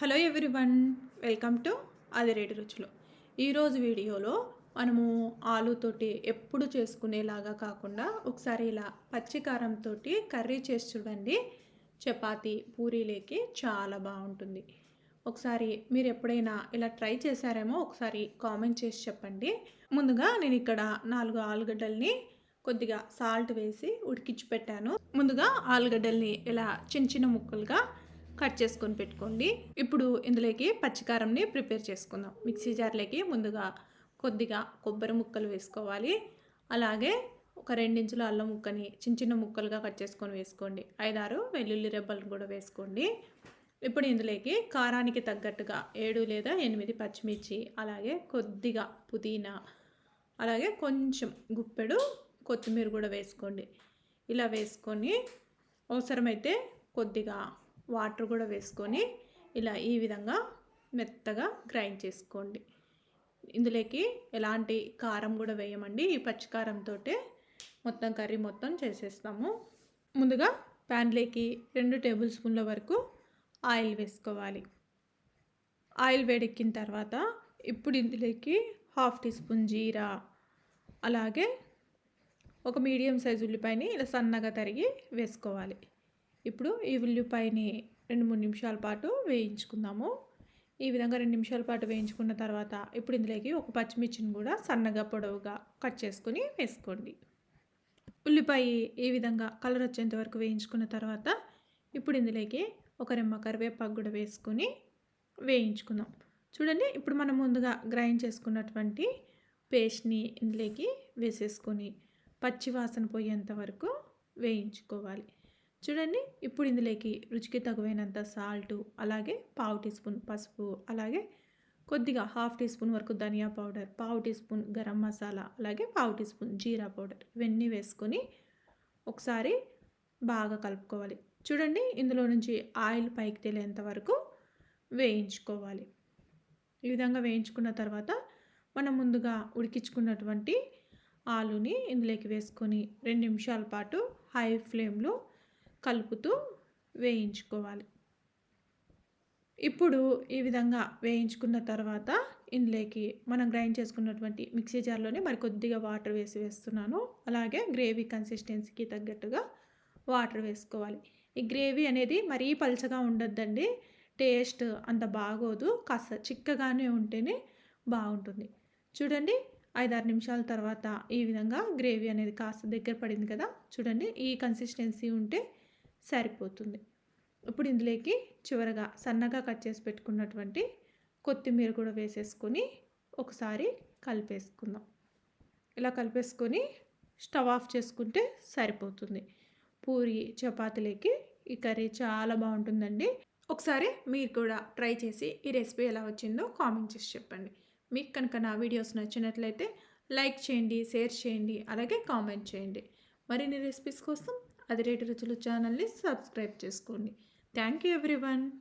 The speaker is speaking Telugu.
Hello everyone welcome to Adireti Ruchulu. ఈరోజు వీడియోలో మనము ఆలుతోటి ఎప్పుడు చేసుకునేలాగా కాకుండా ఒకసారి ఇలా పచ్చికారంతో కర్రీ చేసి చూడండి. చపాతి పూరీలేకి చాలా బాగుంటుంది. ఒకసారి మీరు ఎప్పుడైనా ఇలా ట్రై చేశారేమో ఒకసారి కామెంట్ చేసి చెప్పండి. ముందుగా నేను ఇక్కడ నాలుగు ఆలుగడ్డల్ని కొద్దిగా సాల్ట్ వేసి ఉడికించి పెట్టాను. ముందుగా ఆలుగడ్డల్ని ఇలా చిన్న చిన్న ముక్కలుగా కట్ చేసుకొని పెట్టుకోండి. ఇప్పుడు ఇందులోకి పచ్చికారంని ప్రిపేర్ చేసుకుందాం. మిక్సీ జార్లోకి ముందుగా కొద్దిగా కొబ్బరి ముక్కలు వేసుకోవాలి. అలాగే ఒక రెండించుల అల్లం ముక్కని చిన్న చిన్న ముక్కలుగా కట్ చేసుకొని వేసుకోండి. ఐదారు వెల్లుల్లి రెబ్బలను కూడా వేసుకోండి. ఇప్పుడు ఇందులోకి కారానికి తగ్గట్టుగా ఏడు లేదా ఎనిమిది పచ్చిమిర్చి అలాగే కొద్దిగా పుదీనా అలాగే కొంచెం గుప్పెడు కొత్తిమీర కూడా వేసుకోండి. ఇలా వేసుకొని అవసరమైతే కొద్దిగా వాటర్ కూడా వేసుకొని ఇలా ఈ విధంగా మెత్తగా గ్రైండ్ చేసుకోండి. ఇందులోకి ఎలాంటి కారం కూడా వేయమండి. ఈ పచ్చికారంతో మొత్తం కర్రీ మొత్తం చేసేస్తాము. ముందుగా ప్యాన్లోకి రెండు టేబుల్ స్పూన్ల వరకు ఆయిల్ వేసుకోవాలి. ఆయిల్ వేడెక్కిన తర్వాత ఇప్పుడు ఇందులోకి హాఫ్ టీ స్పూన్ జీరా అలాగే ఒక మీడియం సైజు ఉల్లిపాయని ఇలా సన్నగా తరిగి వేసుకోవాలి. ఇప్పుడు ఈ ఉల్లిపాయని రెండు మూడు నిమిషాల పాటు వేయించుకుందాము. ఈ విధంగా రెండు నిమిషాల పాటు వేయించుకున్న తర్వాత ఇప్పుడు ఇందులోకి ఒక పచ్చిమిర్చిని కూడా సన్నగా పొడవుగా కట్ చేసుకుని వేసుకోండి. ఉల్లిపాయ ఈ విధంగా కలర్ వచ్చేంత వరకు వేయించుకున్న తర్వాత ఇప్పుడు ఇందులోకి ఒక రెమ్మ కరివేపాకు కూడా వేసుకొని వేయించుకుందాం. చూడండి ఇప్పుడు మనం ముందుగా గ్రైండ్ చేసుకున్నటువంటి పేస్ట్ని ఇందులోకి వేసేసుకొని పచ్చివాసన పోయేంత వరకు వేయించుకోవాలి. చూడండి ఇప్పుడు ఇందులోకి రుచికి తగువైనంత సాల్టు అలాగే పావు టీ స్పూన్ పసుపు అలాగే కొద్దిగా హాఫ్ టీ స్పూన్ వరకు ధనియా పౌడర్ పావు టీ స్పూన్ గరం మసాలా అలాగే పావు టీ స్పూన్ జీరా పౌడర్. ఇవన్నీ వేసుకొని ఒకసారి బాగా కలుపుకోవాలి. చూడండి ఇందులో నుంచి ఆయిల్ పైకి తేలేంత వరకు వేయించుకోవాలి. ఈ విధంగా వేయించుకున్న తర్వాత మనం ముందుగా ఉడికించుకున్నటువంటి ఆలుని ఇందులోకి వేసుకొని రెండు నిమిషాల పాటు హై ఫ్లేమ్లో కలుపుతూ వేయించుకోవాలి. ఇప్పుడు ఈ విధంగా వేయించుకున్న తర్వాత ఇందులోకి మనం గ్రైండ్ చేసుకున్నటువంటి మిక్సీ జార్లోనే మరి కొద్దిగా వాటర్ వేసి వేస్తున్నాను. అలాగే గ్రేవీ కన్సిస్టెన్సీకి తగ్గట్టుగా వాటర్ వేసుకోవాలి. ఈ గ్రేవీ అనేది మరీ పలచగా ఉండొద్దండి. టేస్ట్ అంత బాగోదు. కాస్త చిక్కగానే ఉంటేనే బాగుంటుంది. చూడండి ఐదారు నిమిషాల తర్వాత ఈ విధంగా గ్రేవీ అనేది కాస్త దగ్గర పడింది కదా. చూడండి ఈ కన్సిస్టెన్సీ ఉంటే సరిపోతుంది. ఇప్పుడు ఇందులోకి చివరగా సన్నగా కట్ చేసి పెట్టుకున్నటువంటి కొత్తిమీర కూడా వేసేసుకొని ఒకసారి కలిపేసుకుందాం. ఇలా కలిపేసుకొని స్టవ్ ఆఫ్ చేసుకుంటే సరిపోతుంది. పూరి చపాతీలకి ఈ కర్రీ చాలా బాగుంటుందండి. ఒకసారి మీరు కూడా ట్రై చేసి ఈ రెసిపీ ఎలా వచ్చిందో కామెంట్ చేసి చెప్పండి. మీకు కనుక నా వీడియోస్ నచ్చినట్లయితే లైక్ చేయండి షేర్ చేయండి అలాగే కామెంట్ చేయండి. మరిన్ని రెసిపీస్ కోసం అది రేటు రుచులు ఛానల్ని సబ్స్క్రైబ్ చేసుకోండి. Thank you everyone.